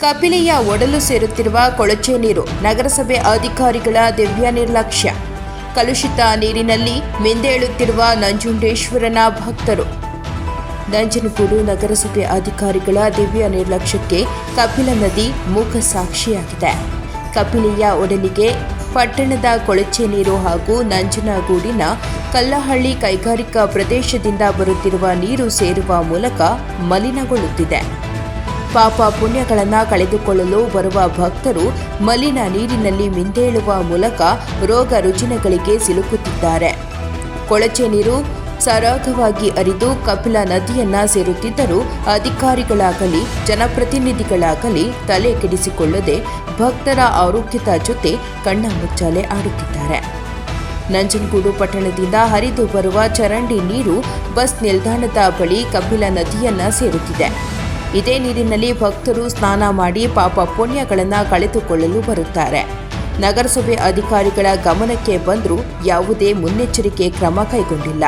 ಕಪಿಲೆಯ ಒಡಲು ಸೇರುತ್ತಿರುವ ಕೊಳಚೆ ನೀರು ನಗರಸಭೆ ಅಧಿಕಾರಿಗಳ ದಿವ್ಯ ನಿರ್ಲಕ್ಷ್ಯ. ಕಲುಷಿತ ನೀರಿನಲ್ಲಿ ಮಿಂದೇಳುತ್ತಿರುವ ನಂಜುಂಡೇಶ್ವರನ ಭಕ್ತರು. ನಂಜನಗೂಡು ನಗರಸಭೆ ಅಧಿಕಾರಿಗಳ ದಿವ್ಯ ನಿರ್ಲಕ್ಷ್ಯಕ್ಕೆ ಕಪಿಲ ನದಿ ಮೂಕ ಸಾಕ್ಷಿಯಾಗಿದೆ. ಕಪಿಲೆಯ ಒಡಲಿಗೆ ಪಟ್ಟಣದ ಕೊಳಚೆ ನೀರು ಹಾಗೂ ನಂಜನಗೂಡಿನ ಕಲ್ಲಹಳ್ಳಿ ಕೈಗಾರಿಕಾ ಪ್ರದೇಶದಿಂದ ಬರುತ್ತಿರುವ ನೀರು ಸೇರುವ ಮೂಲಕ ಮಲಿನಗೊಳ್ಳುತ್ತಿದೆ. ಪಾಪ ಪುಣ್ಯಗಳನ್ನು ಕಳೆದುಕೊಳ್ಳಲು ಬರುವ ಭಕ್ತರು ಮಲಿನ ನೀರಿನಲ್ಲಿ ಮಿಂದೇಳುವ ಮೂಲಕ ರೋಗ ರುಜಿನಗಳಿಗೆ ಸಿಲುಕುತ್ತಿದ್ದಾರೆ. ಕೊಳಚೆ ನೀರು ಸರಾಗವಾಗಿ ಅರಿದು ಕಪಿಲ ನದಿಯನ್ನ ಸೇರುತ್ತಿದ್ದರೂ ಅಧಿಕಾರಿಗಳಾಗಲಿ, ಜನಪ್ರತಿನಿಧಿಗಳಾಗಲಿ ತಲೆ ಕೆಡಿಸಿಕೊಳ್ಳದೆ ಭಕ್ತರ ಆರೋಗ್ಯದ ಜೊತೆ ಕಣ್ಣ ಮುಚ್ಚಾಲೆ ಆಡುತ್ತಿದ್ದಾರೆ. ನಂಜನಗೂಡು ಪಟ್ಟಣದಿಂದ ಹರಿದು ಬರುವ ಚರಂಡಿ ನೀರು ಬಸ್ ನಿಲ್ದಾಣದ ಬಳಿ ಕಪಿಲ ನದಿಯನ್ನ ಸೇರುತ್ತಿದೆ. ಇದೇ ನೀರಿನಲ್ಲಿ ಭಕ್ತರು ಸ್ನಾನ ಮಾಡಿ ಪಾಪ ಪುಣ್ಯಗಳನ್ನು ಕಳೆದುಕೊಳ್ಳಲು ಬರುತ್ತಾರೆ. ನಗರಸಭೆ ಅಧಿಕಾರಿಗಳ ಗಮನಕ್ಕೆ ಬಂದರೂ ಯಾವುದೇ ಮುನ್ನೆಚ್ಚರಿಕೆ ಕ್ರಮ ಕೈಗೊಂಡಿಲ್ಲ.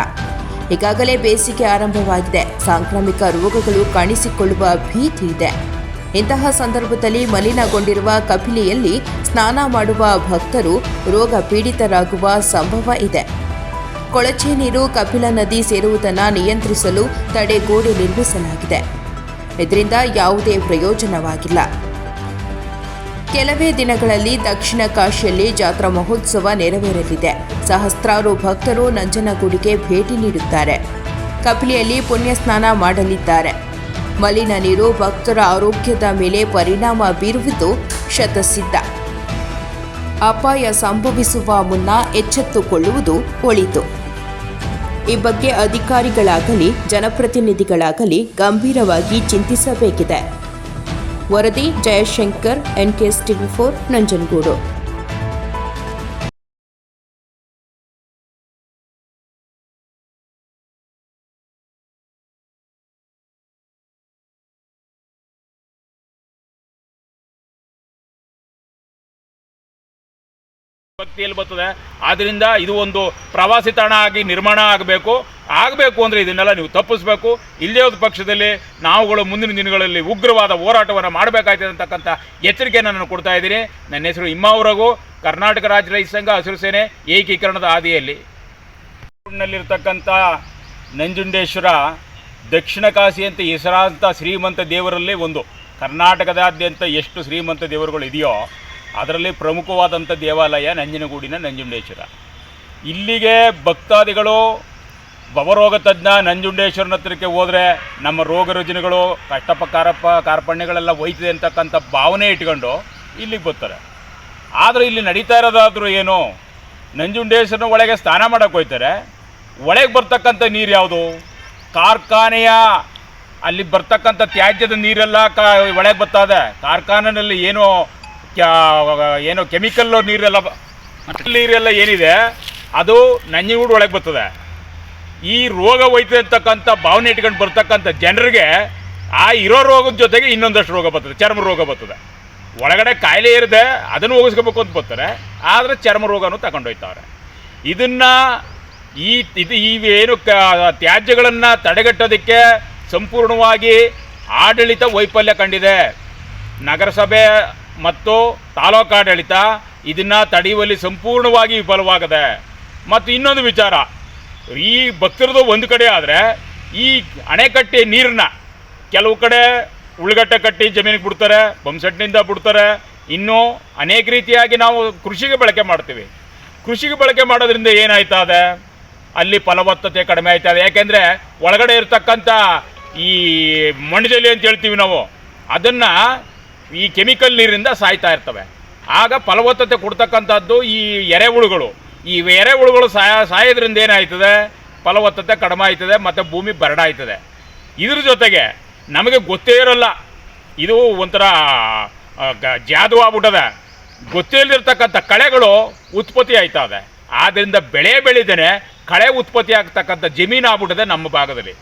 ಈಗಾಗಲೇ ಬೇಸಿಗೆ ಆರಂಭವಾಗಿದೆ. ಸಾಂಕ್ರಾಮಿಕ ರೋಗಗಳು ಕಾಣಿಸಿಕೊಳ್ಳುವ ಭೀತಿ ಇದೆ. ಇಂತಹ ಸಂದರ್ಭದಲ್ಲಿ ಮಲಿನಗೊಂಡಿರುವ ಕಪಿಲಿಯಲ್ಲಿ ಸ್ನಾನ ಮಾಡುವ ಭಕ್ತರು ರೋಗ ಪೀಡಿತರಾಗುವ ಸಂಭವ ಇದೆ. ಕೊಳಚೆ ನೀರು ಕಪಿಲ ನದಿ ಸೇರುವುದನ್ನು ನಿಯಂತ್ರಿಸಲು ತಡೆಗೋಡೆ ನಿರ್ಮಿಸಲಾಗಿದೆ. ಇದರಿಂದ ಯಾವುದೇ ಪ್ರಯೋಜನವಾಗಿಲ್ಲ. ಕೆಲವೇ ದಿನಗಳಲ್ಲಿ ದಕ್ಷಿಣ ಕಾಶಿಯಲ್ಲಿ ಜಾತ್ರಾ ಮಹೋತ್ಸವ ನೆರವೇರಲಿದೆ. ಸಹಸ್ರಾರು ಭಕ್ತರು ನಂಜನಗೂಡಿಗೆ ಭೇಟಿ ನೀಡುತ್ತಾರೆ. ಕಪಿಲಿಯಲ್ಲಿ ಪುಣ್ಯ ಸ್ನಾನ ಮಾಡಲಿದ್ದಾರೆ. ಮಲಿನ ನೀರು ಭಕ್ತರ ಆರೋಗ್ಯದ ಮೇಲೆ ಪರಿಣಾಮ ಬೀರುವುದು ಶತಸಿದ್ಧ. ಅಪಾಯ ಸಂಭವಿಸುವ ಮುನ್ನ ಎಚ್ಚೆತ್ತುಕೊಳ್ಳುವುದು ಒಳಿತು. ಈ ಬಗ್ಗೆ ಅಧಿಕಾರಿಗಳಾಗಲಿ ಜನಪ್ರತಿನಿಧಿಗಳಾಗಲಿ ಗಂಭೀರವಾಗಿ ಚಿಂತಿಸಬೇಕಿದೆ. ವರದಿ Jayashankar N K S TV four Nanjangud. ಭಕ್ತಿಯಲ್ಲಿ ಬರ್ತದೆ. ಆದ್ದರಿಂದ ಇದು ಒಂದು ಪ್ರವಾಸಿ ತಾಣ ಆಗಿ ನಿರ್ಮಾಣ ಆಗಬೇಕು. ಆಗಬೇಕು ಅಂದರೆ ಇದನ್ನೆಲ್ಲ ನೀವು ತಪ್ಪಿಸ್ಬೇಕು. ಒಂದು ಪಕ್ಷದಲ್ಲಿ ನಾವುಗಳು ಮುಂದಿನ ದಿನಗಳಲ್ಲಿ ಉಗ್ರವಾದ ಹೋರಾಟವನ್ನು ಮಾಡಬೇಕಾಯ್ತದೆ ಅಂತಕ್ಕಂಥ ಎಚ್ಚರಿಕೆಯನ್ನು ನಾನು ಕೊಡ್ತಾ ಇದ್ದೀನಿ. ನನ್ನ ಹೆಸರು ಇಮ್ಮಾವರಗು ಕರ್ನಾಟಕ ರಾಜ್ಯ ರೈತ ಸಂಘ ಹಸಿರು ಸೇನೆ ಏಕೀಕರಣದ ಹಾದಿಯಲ್ಲಿ. ನಲ್ಲಿರ್ತಕ್ಕಂಥ ನಂಜುಂಡೇಶ್ವರ ದಕ್ಷಿಣ ಕಾಶಿ ಅಂತ ಹೆಸರಾಂತ ಶ್ರೀಮಂತ ದೇವರಲ್ಲೇ ಒಂದು. ಕರ್ನಾಟಕದಾದ್ಯಂತ ಎಷ್ಟು ಶ್ರೀಮಂತ ದೇವರುಗಳು ಇದೆಯೋ ಅದರಲ್ಲಿ ಪ್ರಮುಖವಾದಂಥ ದೇವಾಲಯ ನಂಜನಗೂಡಿನ ನಂಜುಂಡೇಶ್ವರ. ಇಲ್ಲಿಗೆ ಭಕ್ತಾದಿಗಳು ಭವರೋಗ ತಜ್ಞ ನಂಜುಂಡೇಶ್ವರನ ಹತ್ರಕ್ಕೆ ಹೋದರೆ ನಮ್ಮ ರೋಗ ರುಜಿನಗಳು ಕಷ್ಟಪ ಕಾರಪ್ಪ ಕಾರ್ಪಣ್ಯಗಳೆಲ್ಲ ಒಯ್ತಿದೆ ಅಂತಕ್ಕಂಥ ಭಾವನೆ ಇಟ್ಕೊಂಡು ಇಲ್ಲಿಗೆ ಬರ್ತಾರೆ. ಆದರೆ ಇಲ್ಲಿ ನಡೀತಾ ಇರೋದಾದರೂ ಏನು, ನಂಜುಂಡೇಶ್ವರನ ಒಳಗೆ ಸ್ನಾನ ಮಾಡೋಕ್ಕೆ ಹೋಯ್ತಾರೆ. ಒಳಗೆ ಬರ್ತಕ್ಕಂಥ ನೀರು ಯಾವುದು? ಕಾರ್ಖಾನೆಯ ಅಲ್ಲಿ ಬರ್ತಕ್ಕಂಥ ತ್ಯಾಜ್ಯದ ನೀರೆಲ್ಲ ಕಾ ಒಳಗೆ ಬರ್ತದೆ ಕಾರ್ಖಾನೆಯಲ್ಲಿ ಏನೋ ಏನೋ ಕೆಮಿಕಲ್ ನೀರೆಲ್ಲ ನೀರೆಲ್ಲ ಏನಿದೆ, ಅದು ನಂಜನಗೂಡು ಒಳಗೆ ಬರ್ತದೆ. ಈ ರೋಗ ಹೋಯ್ತದೆ ಭಾವನೆ ಇಟ್ಕೊಂಡು ಬರ್ತಕ್ಕಂಥ ಜನರಿಗೆ ಆ ಇರೋ ರೋಗದ ಜೊತೆಗೆ ಇನ್ನೊಂದಷ್ಟು ರೋಗ ಬರ್ತದೆ, ಚರ್ಮ ರೋಗ ಬರ್ತದೆ. ಒಳಗಡೆ ಕಾಯಿಲೆ ಇರದೆ ಅದನ್ನು ಹೋಗಿಸ್ಕೋಬೇಕು ಅಂತ ಬರ್ತಾರೆ, ಆದರೆ ಚರ್ಮ ರೋಗನೂ ತಗೊಂಡೋಯ್ತವ್ರೆ ಇದನ್ನು ಈ, ಇದು ಈ ಏನು ಕ, ತ್ಯಾಜ್ಯಗಳನ್ನು ತಡೆಗಟ್ಟೋದಕ್ಕೆ ಸಂಪೂರ್ಣವಾಗಿ ಆಡಳಿತ ವೈಫಲ್ಯ ಕಂಡಿದೆ. ನಗರಸಭೆ ಮತ್ತು ತಾಲೂಕಾಡಳಿತ ಇದನ್ನು ತಡೆಯುವಲ್ಲಿ ಸಂಪೂರ್ಣವಾಗಿ ವಿಫಲವಾಗದೆ. ಮತ್ತು ಇನ್ನೊಂದು ವಿಚಾರ, ಈ ಭಕ್ತರದು ಒಂದು ಕಡೆ ಆದರೆ ಈ ಅಣೆಕಟ್ಟೆ ನೀರನ್ನ ಕೆಲವು ಕಡೆ ಉಳ್ಗಟ್ಟೆ ಕಟ್ಟಿ ಜಮೀನಿಗೆ ಬಿಡ್ತಾರೆ ಬಂಸೆಟ್ನಿಂದ ಬಿಡ್ತಾರೆ. ಇನ್ನೂ ಅನೇಕ ರೀತಿಯಾಗಿ ನಾವು ಕೃಷಿಗೆ ಬಳಕೆ ಮಾಡ್ತೀವಿ. ಕೃಷಿಗೆ ಬಳಕೆ ಮಾಡೋದ್ರಿಂದ ಏನಾಯ್ತಾ ಇದೆ ಅಲ್ಲಿ ಫಲವತ್ತತೆ ಕಡಿಮೆ ಆಯ್ತದೆ ಯಾಕೆಂದರೆ ಒಳಗಡೆ ಇರತಕ್ಕಂಥ ಈ ಮಣ್ಣಲ್ಲಿ ಅಂತ ಹೇಳ್ತೀವಿ ನಾವು, ಅದನ್ನು ಈ ಕೆಮಿಕಲ್ ನೀರಿಂದ ಸಾಯ್ತಾ ಇರ್ತವೆ. ಆಗ ಫಲವತ್ತತೆ ಕೊಡ್ತಕ್ಕಂಥದ್ದು ಈ ಎರೆಹುಳುಗಳು ಈ ಎರೆಹುಳುಗಳು ಸಾಯ, ಸಾಯೋದ್ರಿಂದ ಏನಾಯ್ತದೆ? ಫಲವತ್ತತೆ ಕಡಿಮೆ ಆಯ್ತದೆ, ಮತ್ತು ಭೂಮಿ ಬರಡಾಯ್ತದೆ ಇದ್ರ ಜೊತೆಗೆ ನಮಗೆ ಗೊತ್ತೇ ಇರೋಲ್ಲ. ಇದು ಒಂಥರ ಜಾದು ಆಗ್ಬಿಟ್ಟದೆ. ಗೊತ್ತೇ ಕಳೆಗಳು ಉತ್ಪತ್ತಿ ಆಯ್ತದೆ ಆದ್ದರಿಂದ ಬೆಳೆ ಬೆಳೆದೇ ಕಳೆ ಉತ್ಪತ್ತಿ ಆಗ್ತಕ್ಕಂಥ ಜಮೀನು ಆಗ್ಬಿಟ್ಟದೆ ನಮ್ಮ ಭಾಗದಲ್ಲಿ.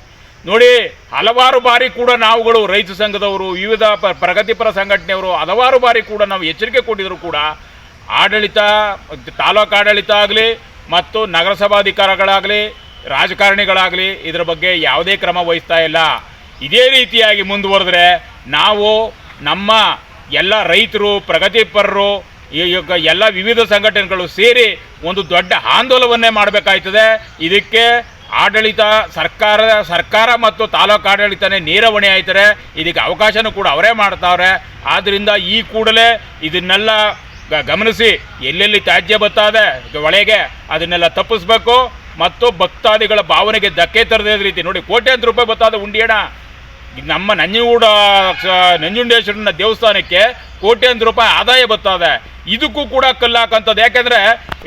ನೋಡಿ, ಹಲವಾರು ಬಾರಿ ಕೂಡ ನಾವುಗಳು ರೈತ ಸಂಘದವರು, ವಿವಿಧ ಪ್ರಗತಿಪರ ಸಂಘಟನೆಯವರು ಹಲವಾರು ಬಾರಿ ಕೂಡ ನಾವು ಎಚ್ಚರಿಕೆ ಕೊಟ್ಟಿದ್ರು ಕೂಡ ಆಡಳಿತ, ತಾಲೂಕು ಆಡಳಿತ ಆಗಲಿ ಮತ್ತು ನಗರಸಭಾಧಿಕಾರಿಗಳಾಗಲಿ, ರಾಜಕಾರಣಿಗಳಾಗಲಿ ಇದರ ಬಗ್ಗೆ ಯಾವುದೇ ಕ್ರಮ ವಹಿಸ್ತಾ ಇಲ್ಲ. ಇದೇ ರೀತಿಯಾಗಿ ಮುಂದುವರೆದ್ರೆ ನಾವು ನಮ್ಮ ಎಲ್ಲ ರೈತರು, ಪ್ರಗತಿಪರರು ಈಗ ಎಲ್ಲ ವಿವಿಧ ಸಂಘಟನೆಗಳು ಸೇರಿ ಒಂದು ದೊಡ್ಡ ಆಂದೋಲನವನ್ನೇ ಮಾಡಬೇಕಾಯ್ತದೆ. ಇದಕ್ಕೆ ಆಡಳಿತ ಸರ್ಕಾರ ಸರ್ಕಾರ ಮತ್ತು ತಾಲೂಕು ಆಡಳಿತನೇ ನೇರ ಹೊಣೆ ಆಯ್ತಾರೆ, ಇದಕ್ಕೆ ಅವಕಾಶನೂ ಕೂಡ ಅವರೇ ಮಾಡ್ತಾವ್ರೆ. ಆದ್ದರಿಂದ ಈ ಕೂಡಲೇ ಇದನ್ನೆಲ್ಲ ಗಮನಿಸಿ, ಎಲ್ಲೆಲ್ಲಿ ತ್ಯಾಜ್ಯ ಬತ್ತಾದೆ ಒಳಗೆ ಅದನ್ನೆಲ್ಲ ತಪ್ಪಿಸ್ಬೇಕು ಮತ್ತು ಭಕ್ತಾದಿಗಳ ಭಾವನೆಗೆ ಧಕ್ಕೆ ತರದೇ ರೀತಿ, ನೋಡಿ ಕೋಟ್ಯಾಂತರ ರೂಪಾಯಿ ಬತ್ತಾದ ಉಂಡಿಯಣ. ನಮ್ಮ ನಂಜನಗೂಡ ನಂಜುಂಡೇಶ್ವರನ ದೇವಸ್ಥಾನಕ್ಕೆ ಕೋಟ್ಯಾಂತರ ರೂಪಾಯಿ ಆದಾಯ ಬತ್ತಾದೆ. ಇದಕ್ಕೂ ಕೂಡ ಕಲ್ಲಾಕಂಥದ್ದು ಯಾಕೆಂದರೆ